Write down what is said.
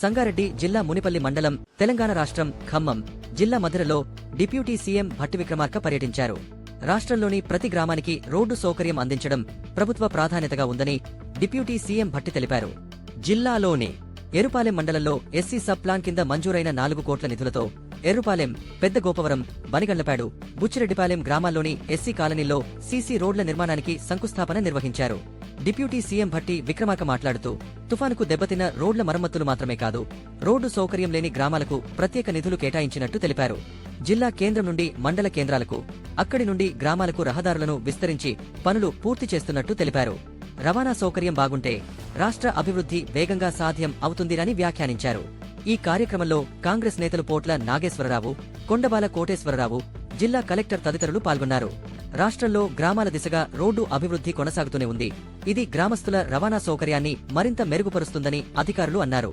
సంగారెడ్డి జిల్లా మునిపల్లి మండలం తెలంగాణ రాష్ట్రం ఖమ్మం జిల్లా మధురలో డిప్యూటీ సీఎం భట్టి విక్రమార్క పర్యటించారు. రాష్ట్రంలోని ప్రతి గ్రామానికి రోడ్డు సౌకర్యం అందించడం ప్రభుత్వ ప్రాధాన్యతగా ఉందని డిప్యూటీ సీఎం భట్టి తెలిపారు. జిల్లాలోని ఎరుపాలెం మండలంలో ఎస్సీ సబ్ ప్లాన్ కింద మంజూరైన నాలుగు కోట్ల నిధులతో ఎర్రుపాలెం పెద్ద గోపవరం బనిగండ్లపాడు బుచ్చిరెడ్డిపాలెం గ్రామాల్లోని ఎస్సీ కాలనీలో సీసీ రోడ్ల నిర్మాణానికి శంకుస్థాపన నిర్వహించారు. డిప్యూటీ సీఎం భట్టి విక్రమాక మాట్లాడుతూ తుఫానుకు దెబ్బతిన్న రోడ్ల మరమ్మతులు మాత్రమే కాదు రోడ్డు సౌకర్యం లేని గ్రామాలకు ప్రత్యేక నిధులు కేటాయించినట్టు తెలిపారు. జిల్లా కేంద్రం నుండి మండల కేంద్రాలకు అక్కడి నుండి గ్రామాలకు రహదారులను విస్తరించి పనులు పూర్తి చేస్తున్నట్టు తెలిపారు. రవాణా సౌకర్యం బాగుంటే రాష్ట్ర అభివృద్ధి వేగంగా సాధ్యం అవుతుందినని వ్యాఖ్యానించారు. ఈ కార్యక్రమంలో కాంగ్రెస్ నేతలు పోట్ల నాగేశ్వరరావు కొండబాల కోటేశ్వరరావు జిల్లా కలెక్టర్ తదితరులు పాల్గొన్నారు. రాష్ట్రంలో గ్రామాల దిశగా రోడ్డు అభివృద్ధి కొనసాగుతూనే ఉంది. ఇది గ్రామస్తుల రవాణా సౌకర్యాన్ని మరింత మెరుగుపరుస్తుందని అధికారులు అన్నారు.